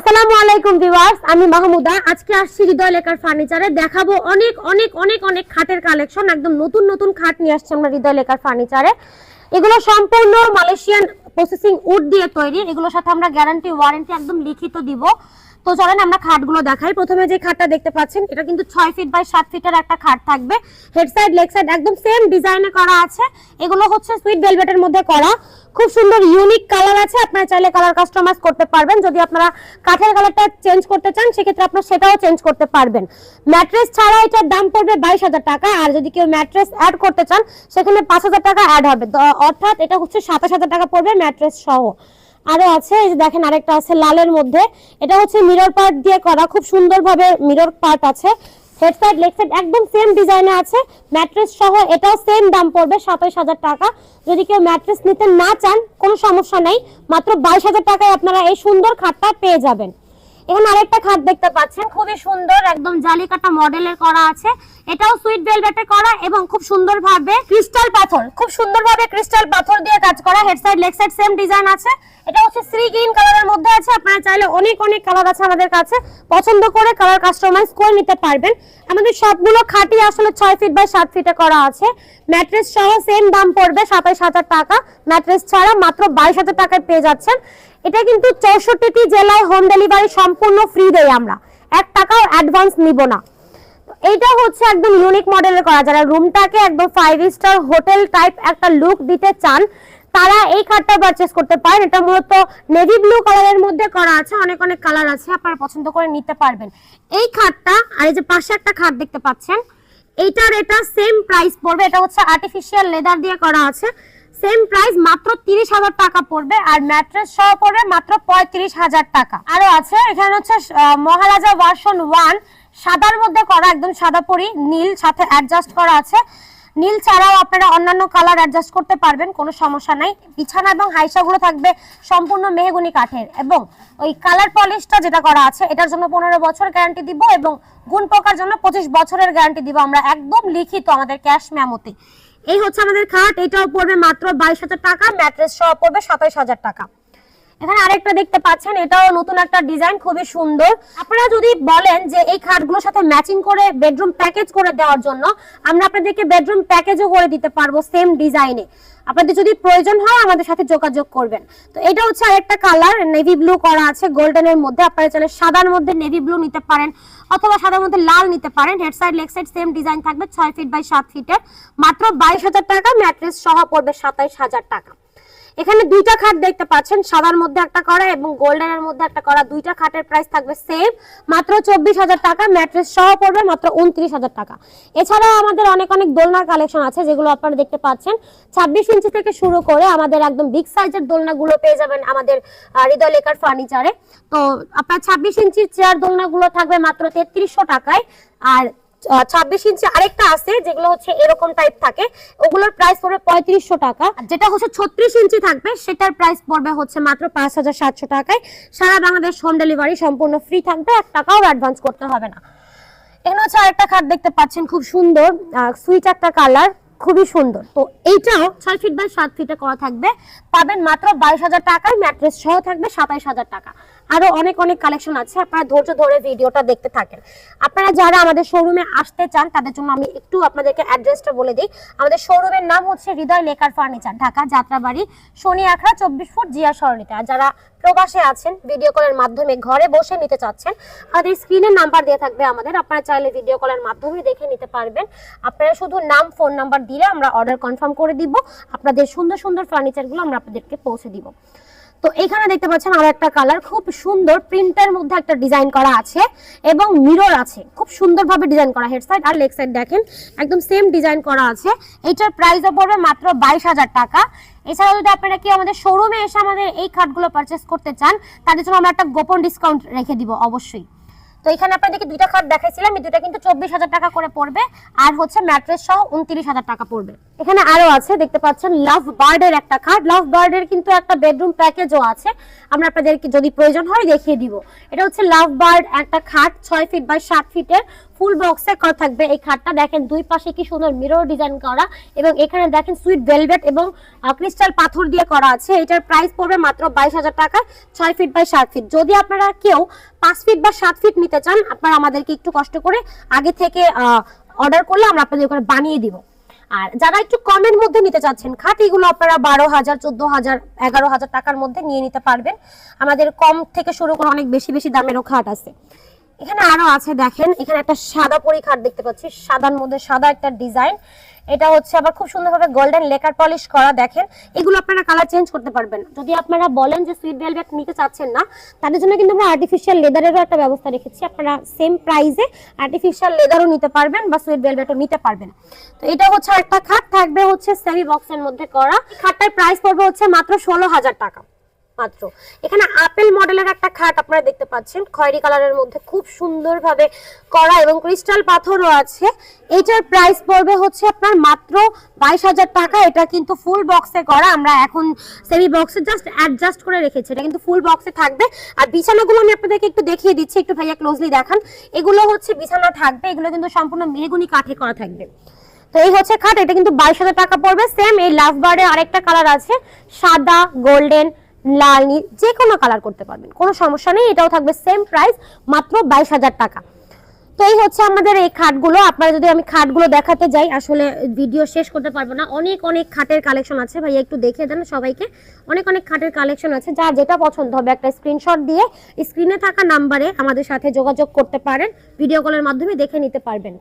আসসালামু আলাইকুম ভিউয়ার্স, আমি মাহমুদা। আজকে আসছি হৃদয় লেখার ফার্নিচারে। দেখাবো অনেক অনেক অনেক অনেক খাটের কালেকশন। একদম নতুন নতুন খাট নিয়ে আসছি আমরা হৃদয় লেখার ফার্নিচারে। এগুলো সম্পূর্ণ মালয়েশিয়ান প্রসেসিং উড দিয়ে তৈরি। এগুলোর সাথে আমরা গ্যারান্টি ওয়ারেন্টি একদম লিখিত দিব। তো চলেন আমরা খাটগুলো দেখাই। প্রথমে যে খাটটা দেখতে পাচ্ছেন, এটা কিন্তু ছয় ফিট বাই সাত ফিটের একটা খাট থাকবে। হেড সাইড লেগ সাইড একদম সেম ডিজাইনে করা আছে। এগুলো হচ্ছে সুইট ভেলভেটের মধ্যে করা। খুব সুন্দর ইউনিক কালার আছে। আপনারা চাইলে কালার কাস্টমাইজ করতে পারবেন। যদি আপনারা কাঠের কালারটা চেঞ্জ করতে চান, সেক্ষেত্রে আপনারা সেটাও চেঞ্জ করতে পারবেন। ম্যাট্রেস ছাড়া এটার দাম পড়বে বাইশ হাজার টাকা। আর যদি কেউ ম্যাট্রেস অ্যাড করতে চান সেখানে পাঁচ হাজার টাকা অ্যাড হবে। অর্থাৎ এটা হচ্ছে সাতাশ হাজার টাকা পড়বে ম্যাট্রেস সহ। আরও আছে, এই যে দেখেন আরেকটা আছে লালের মধ্যে। এটা হচ্ছে মিরর পার্ট দিয়ে করা, খুব সুন্দরভাবে মিরর পার্ট আছে। হেড সাইড লেগ সাইড একদম সেম ডিজাইনে আছে। ম্যাট্রেস সহ এটাও সেম দাম পড়বে সাতাশ হাজার টাকা। যদি কেউ ম্যাট্রেস নিতে না চান, কোনো সমস্যা নেই। মাত্র বাইশ হাজার টাকায় আপনারা এই সুন্দর খাটটা পেয়ে যাবেন। এখানে আরেকটা খাট দেখতে পাচ্ছেন, খুবই সুন্দর, একদম জালিকাটা মডেলের করা আছে। এটাও সুইট ভেলভেটে করা এবং খুব সুন্দরভাবে ক্রিস্টাল পাথর, খুব সুন্দরভাবে ক্রিস্টাল পাথর দিয়ে কাজ করা head side leg side same design আছে। এটা হচ্ছে শ্রী গ্রিন কালারের মধ্যে আছে, আপনারা চাইলে অনেক অনেক কালার আছে আমাদের কাছে। পছন্দ করে কালার কাস্টমাইজ করে নিতে পারবেন। আমাদের সবগুলো খাটি আসলে ছয় ফিট বাই সাত ফিটে করা আছে। ম্যাট্রেস সহ সেম দাম পড়বে সাতাইশ হাজার টাকা। ম্যাট্রেস ছাড়া মাত্র বাইশ হাজার টাকায় পেয়ে যাচ্ছেন। এটা কিন্তু চৌষট্টিটি জেলায় হোম ডেলিভারি সম্পূর্ণ ফ্রি দেয় আমরা। এক টাকাও অ্যাডভান্স নিব না। এইটা হচ্ছে একদম ইউনিক মডেলের করা। যারা রুমটাকে একদম ফাইভ স্টার হোটেল টাইপ একটা লুক দিতে চান, তারা এই খাটটা পারচেস করতে পারেন। এটা মূলত নেভি ব্লু কালারের মধ্যে করা আছে। অনেক অনেক কালার আছে। আপনারা পছন্দ করে নিতে পারবেন। এই খাটটা আর এই যে পাশে একটা খাট দেখতে পাচ্ছেন, এইটার এটা সেম প্রাইস পড়বে। এটা হচ্ছে আর্টিফিশিয়াল লেদার দিয়ে করা আছে। সেম প্রাইস মাত্র তিরিশ হাজার টাকা পড়বে আর ম্যাট্রেস সহ পড়বে মাত্র পঁয়ত্রিশ হাজার টাকা। আরও আছে, এখানে হচ্ছে মহারাজা ভার্সন ওয়ান সাদার মধ্যে করা একদম সাদা পরি, নীল, সাথে অ্যাডজাস্ট করা আছে। নীল ছাড়াও আপনারা অন্যান্য কালার অ্যাডজাস্ট করতে পারবেন, কোনো সমস্যা নাই। বিছানা এবং হাইসাগুলো থাকবে সম্পূর্ণ মেহগুনি কাঠের এবং ওই কালার পলিশটা যেটা করা আছে, এটার জন্য পনেরো বছর গ্যারান্টি দিব এবং গুণ পোকার জন্য পঁচিশ বছরের গ্যারান্টি দিব। আমরা একদম লিখিত আমাদের ক্যাশ মেমোতে এই হচ্ছে আমাদের খাট, এটাও পড়বে মাত্র বাইশ হাজার টাকা, ম্যাট্রেস সহ পড়বে সাতাইশ হাজার টাকা। এখানে আরেকটা দেখতে পাচ্ছেন, এটাও নতুন একটা ডিজাইন, খুবই সুন্দর। আপনারা যদি বলেন যে এই খাটগুলোর সাথে ম্যাচিং করে বেডরুম প্যাকেজ করে দেওয়ার জন্য, আমরা আপনাদেরকে বেডরুম প্যাকেজও করে দিতে পারব সেম ডিজাইনে। আপনাদের যদি প্রয়োজন হয়, আমাদের সাথে যোগাযোগ করবেন। তো এটা হচ্ছে আরেকটা কালার, নেভি ব্লু করা আছে গোল্ডেনের মধ্যে। আপনারা চাইলে সাদার মধ্যে নেভি ব্লু নিতে পারেন, অথবা সাদার মধ্যে লাল নিতে পারেন। Head side, leg side same design থাকবে, ছয় ফিট বাই সাত ফিটের। মাত্র বাইশ হাজার টাকা, ম্যাট্রেস সহ পড়বে সাতাইশ হাজার টাকা। এখানে দুইটা খাট দেখতে পাচ্ছেন, সাদার মধ্যে একটা করা এবং গোল্ডেনের মধ্যে একটা করা। দুইটা খাটের প্রাইস থাকবে সেম মাত্র চব্বিশ হাজার টাকা ম্যাট্রেস সহ পড়বে মাত্র উনত্রিশ হাজার টাকা। এছাড়াও আমাদের অনেক অনেক দোলনার কালেকশন আছে, যেগুলো আপনারা দেখতে পাচ্ছেন। ছাব্বিশ ইঞ্চি থেকে শুরু করে আমাদের একদম বিগ সাইজের দোলনাগুলো পেয়ে যাবেন আমাদের হৃদয় লেখার ফার্নিচারে তো আপনার ছাব্বিশ ইঞ্চির চেয়ার দোলনাগুলো থাকবে মাত্র তেত্রিশশো টাকায়। আর ছাব্বিশ ইঞ্চি আরেকটা আছে, যেগুলো হচ্ছে এরকম টাইপ থাকে। ওগুলোর প্রাইস পড়বে পঁয়ত্রিশশো টাকা। যেটা হচ্ছে ছত্রিশ ইঞ্চি থাকবে, সেটার প্রাইস পড়বে হচ্ছে মাত্র পাঁচ হাজার সাতশো টাকায়। সারা বাংলাদেশ হোম ডেলিভারি সম্পূর্ণ ফ্রি থাকবে এক টাকাও অ্যাডভান্স করতে হবে না। এখানে হচ্ছে আরেকটা খাট দেখতে পাচ্ছেন, খুব সুন্দর সুইট একটা কালার খুবই সুন্দর। তো এইটাও ছয় ফিট বাই সাত ফিটে করা থাকবে। পাবেন মাত্র বাইশ হাজার টাকায় ম্যাট্রেস সহ থাকবে সাতাইশ হাজার টাকা। আরও অনেক অনেক কালেকশন আছে। আপনারা ধৈর্য ধরে ভিডিওটা দেখতে থাকেন। আপনারা যারা আমাদের শোরুমে আসতে চান, তাদের জন্য আমি একটু আপনাদেরকে অ্যাড্রেসটা বলে দিই। আমাদের শোরুমের নাম হচ্ছে হৃদয় লেকার ফার্নিচার ঢাকা, যাত্রাবাড়ি শনি আখড়া চব্বিশ ফুট, জিয়া সরণিতে। আর যারা প্রবাসে আছেন ভিডিও কলের মাধ্যমে ঘরে বসে নিতে চাচ্ছেন, আমাদের স্ক্রিনের নাম্বার দেওয়া থাকবে আমাদের। আপনারা চাইলে ভিডিও কলের মাধ্যমে দেখে নিতে পারবেন। আপনারা শুধু নাম ফোন নাম্বার দিলে আমরা অর্ডার কনফার্ম করে দিব। আপনাদের সুন্দর সুন্দর ফার্নিচারগুলো আমরা আপনাদেরকে পৌঁছে দিব। তো এখানে দেখতে পাচ্ছেন আর একটা কালার খুব সুন্দর প্রিন্টের মধ্যে একটা ডিজাইন করা আছে এবং মিরর আছে। খুব সুন্দরভাবে ডিজাইন করা হেড সাইড আর লেগ সাইড দেখেন, একদম সেম ডিজাইন করা আছে। এটার প্রাইসও পড়বে মাত্র বাইশ হাজার টাকা। এছাড়াও যদি আপনারা কি আমাদের শোরুমে এসে আমাদের এই খাটগুলো পারচেস করতে চান, তাদের জন্য আমরা একটা গোপন ডিসকাউন্ট রেখে দিব, অবশ্যই। তো এখানে আপনাদেরকে দুইটা খাট দেখাইছিলাম, এই দুটা কিন্তু চব্বিশ হাজার টাকা করে পড়বে। আর হচ্ছে ম্যাট্রেস সহ উনত্রিশ হাজার টাকা পড়বে। এখানে আরও আছে, দেখতে পাচ্ছেন লাভ বার্ডের একটা খাট। লাভ বার্ডের কিন্তু একটা বেডরুম প্যাকেজও আছে। আমরা আপনাদেরকে যদি প্রয়োজন হয় দেখিয়ে দিব। এটা হচ্ছে লাভ বার্ড একটা খাট, ছয় ফিট বাই সাত ফিটের ফুল বক্সে করা থাকবে। এই খাটটা দেখেন, দুই পাশে কি সুন্দর মিরর ডিজাইন করা এবং এখানে দেখেন সুইট ভেলভেট এবং ক্রিস্টাল পাথর দিয়ে করা আছে। এটার প্রাইস পড়বে মাত্র বাইশ হাজার টাকায় ছয় ফিট বাই সাত ফিট যদি আপনারা কেউ পাঁচ ফিট বা সাত ফিট নিতে চান, আপনারা আমাদেরকে একটু কষ্ট করে আগে থেকে অর্ডার করলে আমরা আপনাদের ওখানে বানিয়ে দিব। আর যারা একটু কমের মধ্যে নিতে চাচ্ছেন, খাট এগুলো আপনারা বারো হাজার, চোদ্দ হাজার, এগারো হাজার টাকার মধ্যে নিয়ে নিতে পারবেন। আমাদের কম থেকে শুরু করে অনেক বেশি বেশি দামেরও খাট আছে। এখানে আরও আছে, দেখেন, এখানে একটা সাদা পরি খাট দেখতে পাচ্ছি, সাদার মধ্যে সাদা একটা ডিজাইন। এটা হচ্ছে আবার খুব সুন্দরভাবে গোল্ডেন লেকার পলিশ করা, দেখেন। এগুলো আপনারা কালার চেঞ্জ করতে পারবেন। যদি আপনারা বলেন যে সুইট ভেলভেট নিতে চাচ্ছেন না, তাদের জন্য কিন্তু আমরা আর্টিফিশিয়াল লেদারেরও একটা ব্যবস্থা রেখেছি। আপনারা সেম প্রাইসে আর্টিফিশিয়াল লেদারও নিতে পারবেন বা সুইট ভেলভেটও নিতে পারবেন। তো এটা হচ্ছে একটা খাট, থাকবে হচ্ছে সেমি বক্সের মধ্যে করা। খাটটার প্রাইস পড়বে হচ্ছে মাত্র ষোলো হাজার টাকা। মাত্র। এখানে আপেল মডেলের একটা খাট আপনারা দেখতে পাচ্ছেন। খয়েরি কালারের মধ্যে খুব সুন্দরভাবে করা এবং ক্রিস্টাল পাথরও আছে। এটার প্রাইস পড়বে হচ্ছে আপনার মাত্র বাইশ হাজার টাকা। এটা কিন্তু ফুল বক্সে করা। আমরা এখন সেমি বক্সে জাস্ট অ্যাডজাস্ট করে রেখেছি। এটা কিন্তু ফুল বক্সে থাকবে। আর বিছানাগুলো আমি আপনাদেরকে একটু দেখিয়ে দিচ্ছি। একটু ভাইয়া ক্লোজলি দেখান। এগুলো হচ্ছে বিছানা থাকবে। এগুলো কিন্তু সম্পূর্ণ মেহগুনি কাঠে করা থাকবে। তো এই হচ্ছে খাট। এটা কিন্তু বাইশ হাজার টাকা পড়বে। সেম এই লাভ বার্ডে আরেকটা কালার আছে। সাদা গোল্ডেন লাল, নীল, যে কোনো কালার করতে পারবেন। কোনো সমস্যা নেই, এটাও থাকবে সেম প্রাইস মাত্র বাইশ হাজার টাকা। তো এই হচ্ছে আমাদের এই খাটগুলো। আপনারা যদি আমি খাটগুলো দেখাতে যাই, আসলে ভিডিও শেষ করতে পারব না। অনেক অনেক খাটের কালেকশন আছে। ভাইয়া একটু দেখে দেন সবাইকে। অনেক অনেক খাটের কালেকশন আছে। যা যেটা পছন্দ হবে, একটা স্ক্রিনশট দিয়ে স্ক্রিনে থাকা নাম্বারে আমাদের সাথে যোগাযোগ করতে পারেন। ভিডিও কলের মাধ্যমে দেখে নিতে পারবেন।